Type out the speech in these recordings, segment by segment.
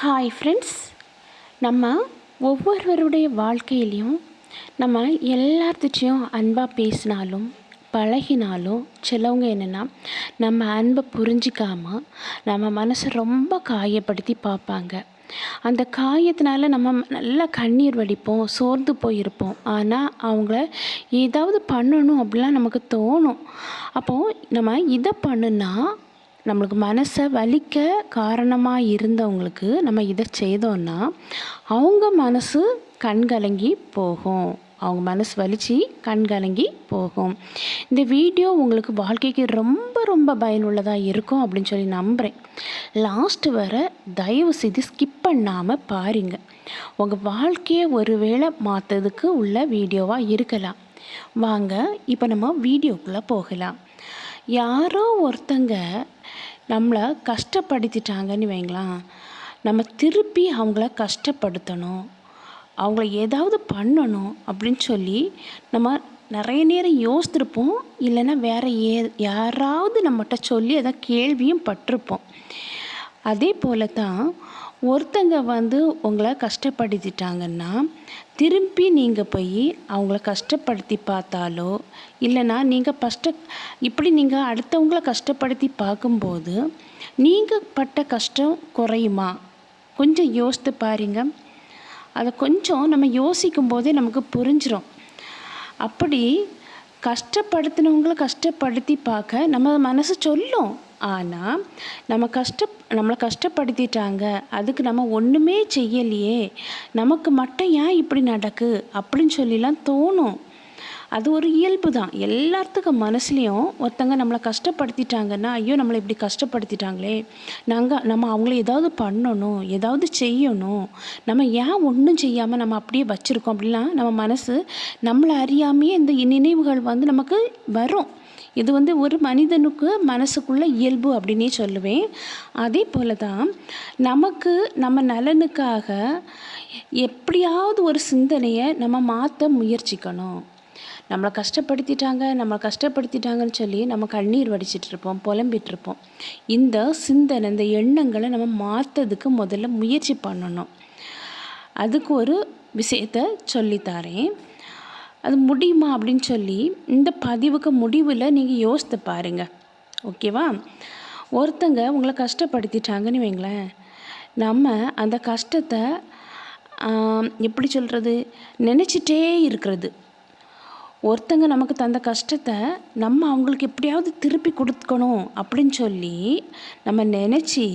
Hi friends நம்ம ஒவ்வொருவருடைய வாழ்க்கையிலையும் நம்ம எல்லாத்துட்டையும் அன்பாக பேசினாலும் பழகினாலும் சிலவங்க என்னென்னா நம்ம அன்பை புரிஞ்சிக்காமல் நம்ம மனசை ரொம்ப காயப்படுத்தி பார்ப்பாங்க. அந்த காயத்தினால நம்ம நல்லா கண்ணீர் வடிப்போம் சோர்ந்து போயிருப்போம். ஆனால் அவங்கள ஏதாவது பண்ணணும் அப்படிலாம் நமக்கு தோணும். அப்போது நம்ம இதை பண்ணுனா நம்மளுக்கு மனசை வலிக்க காரணமாக இருந்தவங்களுக்கு நம்ம இதை செய்தோன்னா அவங்க மனசு கண்கலங்கி போகும். அவங்க மனசு வலிச்சு கண் கலங்கி போகும். இந்த வீடியோ உங்களுக்கு வாழ்க்கைக்கு ரொம்ப ரொம்ப பயனுள்ளதாக இருக்கும் அப்படின்னு சொல்லி நம்புகிறேன் லாஸ்ட்டு வர தயவு செய்து ஸ்கிப் பண்ணாமல் பாருங்கள் உங்கள் வாழ்க்கையை ஒருவேளை மாற்றதுக்கு உள்ள வீடியோவாக இருக்கலாம். வாங்க இப்போ நம்ம வீடியோக்குள்ளே போகலாம். யாரோ ஒருத்தங்க நம்மளை கஷ்டப்படுத்திட்டாங்கன்னு வைங்களேன் நம்ம திருப்பி அவங்கள கஷ்டப்படுத்தணும் அவங்கள ஏதாவது பண்ணணும் அப்படின்னு சொல்லி நம்ம நிறைய நேரம் யோசித்திருப்போம். இல்லைன்னா வேறு ஏ யாராவது நம்மகிட்ட சொல்லி எதாவது கேள்வியும் பட்டிருப்போம். அதே போல தான் ஒருத்தங்க வந்து உங்களை கஷ்டப்படுத்திட்டாங்கன்னா திரும்பி நீங்கள் போய் அவங்கள கஷ்டப்படுத்தி பார்த்தாலோ இல்லைன்னா நீங்கள் கஷ்ட இப்படி நீங்கள் அடுத்தவங்கள கஷ்டப்படுத்தி பார்க்கும்போது நீங்கள் பட்ட கஷ்டம் குறையுமா? கொஞ்சம் யோசித்து பாருங்க. அதை கொஞ்சம் நம்ம யோசிக்கும் போதே நமக்கு புரிஞ்சிடும் அப்படி கஷ்டப்படுத்தினவங்கள கஷ்டப்படுத்தி பார்க்க நம்ம மனசு சொல்லும். ஆனால் நம்ம கஷ்ட நம்மளை கஷ்டப்படுத்திட்டாங்க. அதுக்கு நம்ம ஒன்றுமே செய்யலையே. நமக்கு மட்டும் ஏன் இப்படி நடக்கு? அப்படின்னு சொல்லிலாம் தோணும். அது ஒரு இயல்பு தான். எல்லாத்துக்கும் மனசுலேயும் ஒருத்தங்க நம்மளை கஷ்டப்படுத்திட்டாங்கன்னா ஐயோ நம்மளை இப்படி கஷ்டப்படுத்திட்டாங்களே. நாங்கள் நம்ம அவங்கள ஏதாவது பண்ணணும் ஏதாவது செய்யணும். நம்ம ஏன் ஒன்றும் செய்யாமல் நம்ம அப்படியே வச்சுருக்கோம் அப்படிலாம் நம்ம மனசு நம்மளை அறியாமையே இந்த நினைவுகள் வந்து நமக்கு வரும். இது வந்து ஒரு மனிதனுக்கு மனசுக்குள்ள இயல்பு அப்படின்னே சொல்லுவேன். அதே போல தான் நமக்கு நம்ம நலனுக்காக எப்படியாவது ஒரு சிந்தனையை நம்ம மாற்ற முயற்சிக்கணும். நம்மளை கஷ்டப்படுத்திட்டாங்க நம்மளை கஷ்டப்படுத்திட்டாங்கன்னு சொல்லி நம்ம கண்ணீர் வடிச்சிட்டு இருப்போம் புலம்பிட்டு இருப்போம் இந்த சிந்தனை இந்த எண்ணங்களை நம்ம மாற்றதுக்கு முதல்ல முயற்சி பண்ணணும். அதுக்கு ஒரு விஷயத்த சொல்லித்தாரேன். அது முடியுமா அப்படின்னு சொல்லி இந்த பதிவுக்கு முடிவில் நீங்கள் யோசித்து பாருங்கள் ஓகேவா? ஒருத்தங்க உங்களை கஷ்டப்படுத்திட்டாங்கன்னு வைங்களேன். நம்ம அந்த கஷ்டத்தை எப்படி சொல்கிறது நினச்சிட்டே இருக்கிறது. ஒருத்தங்க நமக்கு தந்த கஷ்டத்தை நம்ம அவங்களுக்கு எப்படியாவது திருப்பி கொடுக்கணும் அப்படின்னு சொல்லி நம்ம நினச்சி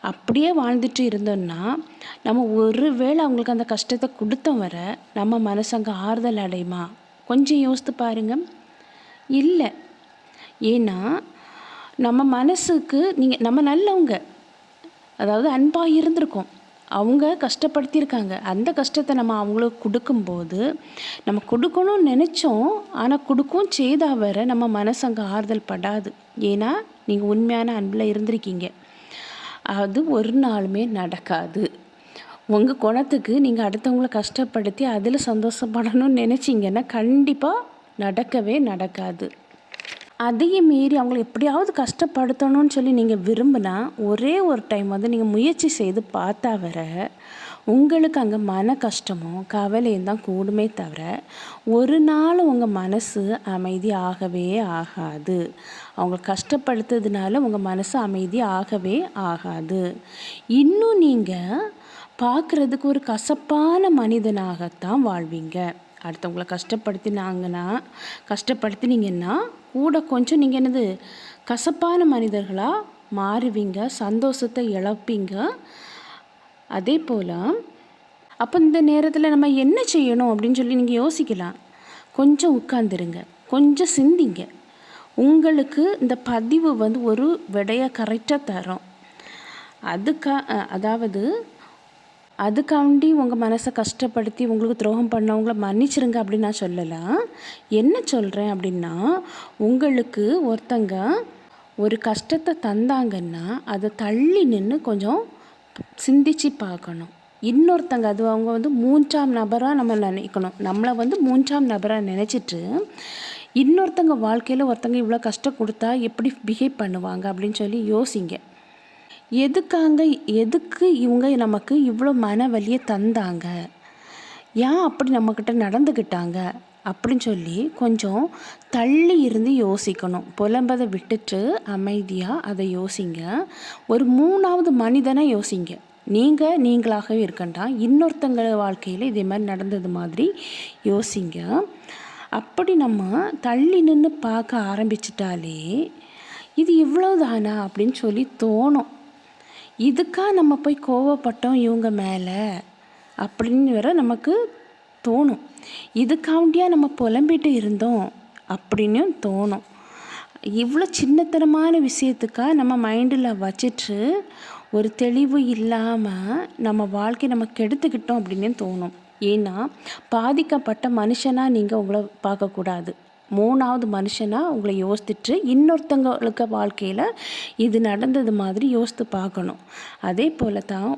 அப்படியே வாழ்ந்துட்டு இருந்தோம்னா நம்ம ஒரு வேளை அவங்களுக்கு அந்த கஷ்டத்தை கொடுத்தோம் வர நம்ம மனசங்க ஆறுதல் அடையுமா? கொஞ்சம் யோசித்து பாருங்க. இல்லை. ஏன்னா நம்ம மனசுக்கு நீங்கள் நம்ம நல்லவங்க. அதாவது அன்பாக இருந்திருக்கோம். அவங்க கஷ்டப்படுத்தியிருக்காங்க. அந்த கஷ்டத்தை நம்ம அவங்களுக்கு கொடுக்கும்போது நம்ம கொடுக்கணும்னு நினச்சோம் ஆனால் கொடுக்கவும் செய்தா வர நம்ம மனசு அங்கே ஆறுதல் படாது. ஏன்னா நீங்கள் உண்மையான அன்பில் இருந்திருக்கீங்க. அது ஒரு நாளுமே நடக்காது. உங்கள் குணத்துக்கு நீங்கள் அடுத்தவங்கள கஷ்டப்படுத்தி அதில் சந்தோஷப்படணும்னு நினச்சிங்கன்னா கண்டிப்பாக நடக்கவே நடக்காது. அதையும் மீறி அவங்களை எப்படியாவது கஷ்டப்படுத்தணும்னு சொல்லி நீங்கள் விரும்பினா ஒரே ஒரு டைம் வந்து நீங்கள் முயற்சி செய்து பார்த்தா வர உங்களுக்கு அங்கே மன கஷ்டமும் கவலையும் தான் கூடுமே தவிர ஒரு நாள் உங்கள் மனசு அமைதி ஆகவே ஆகாது. அவங்க கஷ்டப்படுத்துறதுனால உங்கள் மனசு அமைதி ஆகவே ஆகாது. இன்னும் நீங்கள் பார்க்குறதுக்கு ஒரு கசப்பான மனிதனாகத்தான் வாழ்வீங்க. அடுத்தவங்கள கஷ்டப்படுத்தினாங்கன்னா கஷ்டப்படுத்தினீங்கன்னா கூட கொஞ்சம் நீங்கள் என்னது கசப்பான மனிதர்களாக மாறுவீங்க சந்தோஷத்தை இழப்பீங்க. அதே போல் அப்போ இந்த நேரத்தில் நம்ம என்ன செய்யணும் அப்படின்னு சொல்லி நீங்கள் யோசிக்கலாம். கொஞ்சம் உட்காந்துருங்க கொஞ்சம் சிந்திங்க. உங்களுக்கு இந்த பதிவு வந்து ஒரு விடையை கரெக்டாக தரும். அதுக்கா அதாவது அதுக்காண்டி உங்கள் மனசை கஷ்டப்படுத்தி உங்களுக்கு துரோகம் பண்ணவங்கள மன்னிச்சிருங்க அப்படின்னு நான் சொல்லலாம் என்ன சொல்கிறேன் அப்படின்னா உங்களுக்கு ஒருத்தங்க ஒரு கஷ்டத்தை தந்தாங்கன்னா அதை தள்ளி நின்று கொஞ்சம் சிந்திச்சு பார்க்கணும். இன்னொருத்தங்க அது அவங்க வந்து மூன்றாம் நபராக நம்ம நினைக்கணும். நம்மளை வந்து மூன்றாம் நபராக நினச்சிட்டு இன்னொருத்தங்க வாழ்க்கையில் ஒருத்தங்க இவ்வளோ கஷ்டம் கொடுத்தா எப்படி பிஹேவ் பண்ணுவாங்க அப்படின்னு சொல்லி யோசிங்க. எதுக்காங்க எதுக்கு இவங்க நமக்கு இவ்வளோ மன வலியை தந்தாங்க? ஏன் அப்படி நம்மக்கிட்ட நடந்துக்கிட்டாங்க? அப்படின்னு சொல்லி கொஞ்சம் தள்ளி இருந்து யோசிக்கணும். புலம்பதை விட்டுட்டு அமைதியாக அதை யோசிங்க. ஒரு மூணாவது மனிதனை யோசிங்க. நீங்கள் நீங்களாகவே இருக்கண்டா. இன்னொருத்தங்க வாழ்க்கையில் இதே மாதிரி நடந்தது மாதிரி யோசிங்க. அப்படி நம்ம தள்ளி நின்று பார்க்க ஆரம்பிச்சிட்டாலே இது இவ்வளோதானா அப்படின்னு சொல்லி தோணும். இதுக்காக நம்ம போய் கோவப்பட்டோம் இவங்க மேலே அப்படின்னு வேற நமக்கு தோணும். இதுக்காண்டியாக நம்ம புலம்பிட்டு இருந்தோம் அப்படின்னு தோணும். இவ்வளோ சின்னத்தனமான விஷயத்துக்காக நம்ம மைண்டில் வச்சுட்டு ஒரு தெளிவு இல்லாமல் நம்ம வாழ்க்கையை நம்ம கெடுத்துக்கிட்டோம் அப்படின்னு தோணும். ஏன்னா பாதிக்கப்பட்ட மனுஷனாக நீங்கள் உங்களை பார்க்கக்கூடாது. மூணாவது மனுஷனாக உங்களை யோசித்துட்டு இன்னொருத்தங்களுக்கு வாழ்க்கையில் இது நடந்தது மாதிரி யோசித்து பார்க்கணும். அதே போல் தான்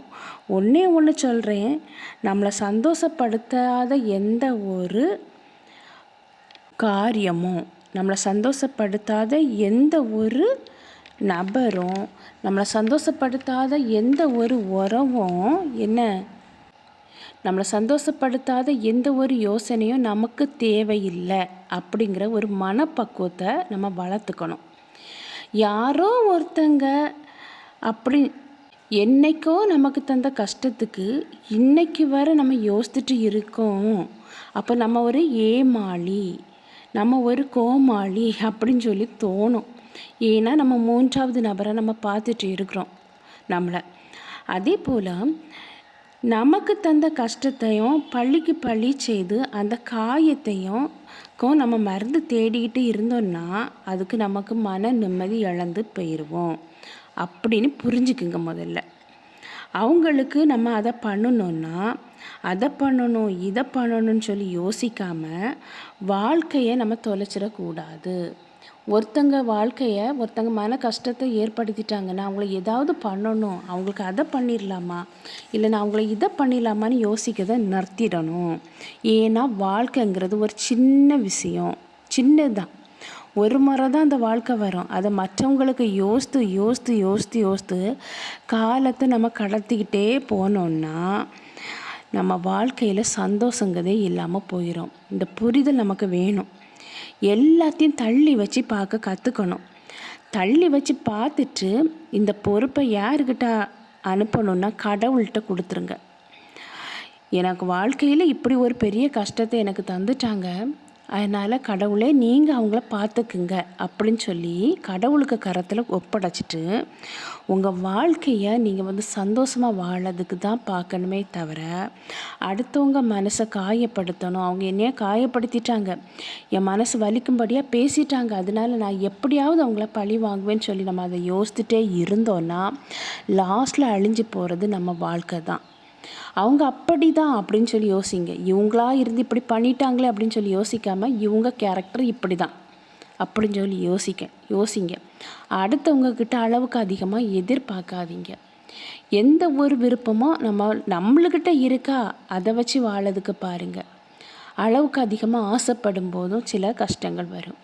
ஒன்றே ஒன்று சொல்கிறேன் நம்மளை சந்தோஷப்படுத்தாத எந்த ஒரு காரியமும் நம்மளை சந்தோஷப்படுத்தாத எந்த ஒரு நபரும் நம்மளை சந்தோஷப்படுத்தாத எந்த ஒரு உறவும் என்ன? நம்மளை சந்தோஷப்படுத்தாத எந்த ஒரு யோசனையும் நமக்கு தேவையில்லை அப்படிங்கிற ஒரு மனப்பக்குவத்தை நம்ம வளர்த்துக்கணும். யாரோ ஒருத்தங்க அப்படி என்னைக்கோ நமக்கு தந்த கஷ்டத்துக்கு இன்னைக்கு வர நம்ம யோசிச்சுட்டு இருக்கோம். அப்போ நம்ம ஒரு ஏமாளி நம்ம ஒரு கோமாளி அப்படின்னு சொல்லி தோணும். ஏன்னா நம்ம மூன்றாவது நபரை நம்ம பார்த்துட்டு இருக்கிறோம் நம்மளை. அதே போல் நமக்கு தந்த கஷ்டத்தையும் பள்ளிக்கு பழி செய்து அந்த காயத்தையும் நம்ம மருந்து தேடிக்கிட்டு இருந்தோம்னா அதுக்கு நமக்கு மன நிம்மதி இழந்து போயிடுவோம் அப்படின்னு புரிஞ்சுக்குங்க முதல்ல. அவங்களுக்கு நம்ம அதை பண்ணணுன்னா அதை பண்ணணும் இதை பண்ணணும்னு சொல்லி யோசிக்காமல் வாழ்க்கையை நம்ம தொலைச்சிடக்கூடாது. ஒருத்தங்க வாழ்க்கையை ஒருத்தங்க மன கஷ்டத்தை ஏற்படுத்திட்டாங்கன்னா அவங்கள ஏதாவது பண்ணணும். அவங்களுக்கு அதை பண்ணிடலாமா இல்லை நான் அவங்கள இதை பண்ணிடலாமான்னு யோசிக்கிறத நிறுத்திடணும். ஏன்னா வாழ்க்கைங்கிறது ஒரு சின்ன விஷயம். சின்னதுதான். ஒரு முறை தான் அந்த வாழ்க்கை வரும். அதை மற்றவங்களுக்கு யோசித்து யோசித்து யோசித்து யோசித்து காலத்தை நம்ம கடத்திக்கிட்டே போனோன்னா நம்ம வாழ்க்கையில் சந்தோஷங்கிறதே இல்லாமல் போயிடும் இந்த புரிதல் நமக்கு வேணும். எல்லாத்தையும் தள்ளி வச்சு பார்க்க கற்றுக்கணும் தள்ளி வச்சு பார்த்துட்டு இந்த பொறுப்பை யாருக்கிட்ட அனுப்பணுன்னா கடவுள்கிட்ட கொடுத்துருங்க. எனக்கு வாழ்க்கையில் இப்படி ஒரு பெரிய கஷ்டத்தை எனக்கு தந்துட்டாங்க. அதனால் கடவுளே நீங்கள் அவங்கள பார்த்துக்குங்க அப்படின்னு சொல்லி கடவுளுக்கு கரத்தில் ஒப்படைச்சிட்டு உங்கள் வாழ்க்கையை நீங்கள் வந்து சந்தோஷமாக வாழறதுக்கு தான் பார்க்கணுமே தவிர அடுத்தவங்க மனசை காயப்படுத்தணும். அவங்க என்னையே காயப்படுத்திட்டாங்க. என் மனசு வலிக்கும்படியாக பேசிட்டாங்க. அதனால நான் எப்படியாவது அவங்கள பழி வாங்குவேன்னு சொல்லி நம்ம அதை யோசித்துட்டே இருந்தோன்னா லாஸ்ட்டில் அழிஞ்சு போகிறது நம்ம வாழ்க்கை தான். அவங்க அப்படி தான் அப்படின்னு சொல்லி யோசிங்க. இவங்களா இருந்து இப்படி பண்ணிட்டாங்களே அப்படின்னு சொல்லி யோசிக்காமல் இவங்க கேரக்டர் இப்படி தான் அப்படின்னு சொல்லி யோசிக்க யோசிங்க. அடுத்தவங்கக்கிட்ட அளவுக்கு அதிகமாக எதிர்பார்க்காதீங்க. எந்த ஒரு விருப்பமோ நம்ம நம்மளுக்கிட்ட இருக்கா? அதை வச்சு வாழதுக்கு பாருங்கள் அளவுக்கு அதிகமாக ஆசைப்படும் போதும் சில கஷ்டங்கள் வரும்.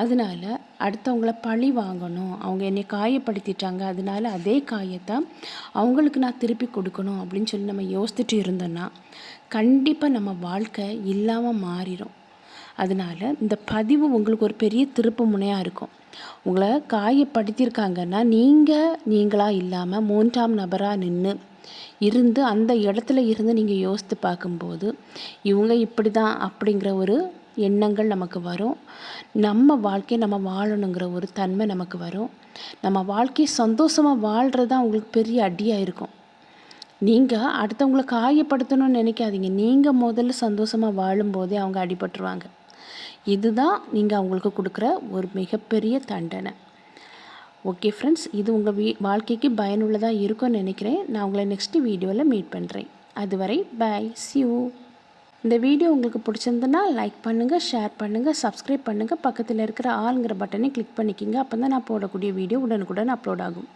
அதனால் அடுத்தவங்கள பழி வாங்கணும். அவங்க என்னை காயப்படுத்திட்டாங்க. அதனால அதே காயத்தை அவங்களுக்கு நான் திருப்பி கொடுக்கணும் அப்படின்னு சொல்லி நம்ம யோசிச்சுட்டு இருந்தோன்னா கண்டிப்பாக நம்ம வாழ்க்கை இல்லாமல் மாறிடும் அதனால் இந்த பதிவு உங்களுக்கு ஒரு பெரிய திருப்பு முனையாக இருக்கும். உங்களை காயப்படுத்தியிருக்காங்கன்னா நீங்கள் நீங்களாக இல்லாமல் மூன்றாம் நபராக நின்று இருந்து அந்த இடத்துல இருந்து நீங்கள் யோசித்து பார்க்கும்போது இவங்க இப்படி தான் அப்படிங்கிற ஒரு எண்ணங்கள் நமக்கு வரும். நம்ம வாழ்க்கையை நம்ம வாழணுங்கிற ஒரு தன்மை நமக்கு வரும். நம்ம வாழ்க்கையை சந்தோஷமாக வாழ்கிறது தான் உங்களுக்கு பெரிய அடியாக இருக்கும். நீங்கள் அடுத்தவங்களை காயப்படுத்தணும்னு நினைக்காதீங்க. நீங்கள் முதல்ல சந்தோஷமாக வாழும்போதே அவங்க அடிபட்டுருவாங்க. இதுதான் நீங்கள் அவங்களுக்கு கொடுக்குற ஒரு மிகப்பெரிய தண்டனை. ஓகே ஃப்ரெண்ட்ஸ் இது உங்கள் வீ வாழ்க்கைக்கு பயனுள்ளதாக இருக்கும்னு நினைக்கிறேன். நான் உங்களை நெக்ஸ்ட்டு வீடியோவில் மீட் பண்ணுறேன் அதுவரை பாய் சியூ இந்த வீடியோ உங்களுக்கு பிடிச்சிருந்ததுன்னா லைக் பண்ணுங்கள் ஷேர் பண்ணுங்கள் சப்ஸ்கிரைப் பண்ணுங்கள் பக்கத்தில் இருக்கிற ஆளுங்கிற பட்டனை கிளிக் பண்ணிக்கிங்க. அப்போ தான் நான் போடக்கூடிய வீடியோ உடனுக்குடன் அப்லோட் ஆகும்.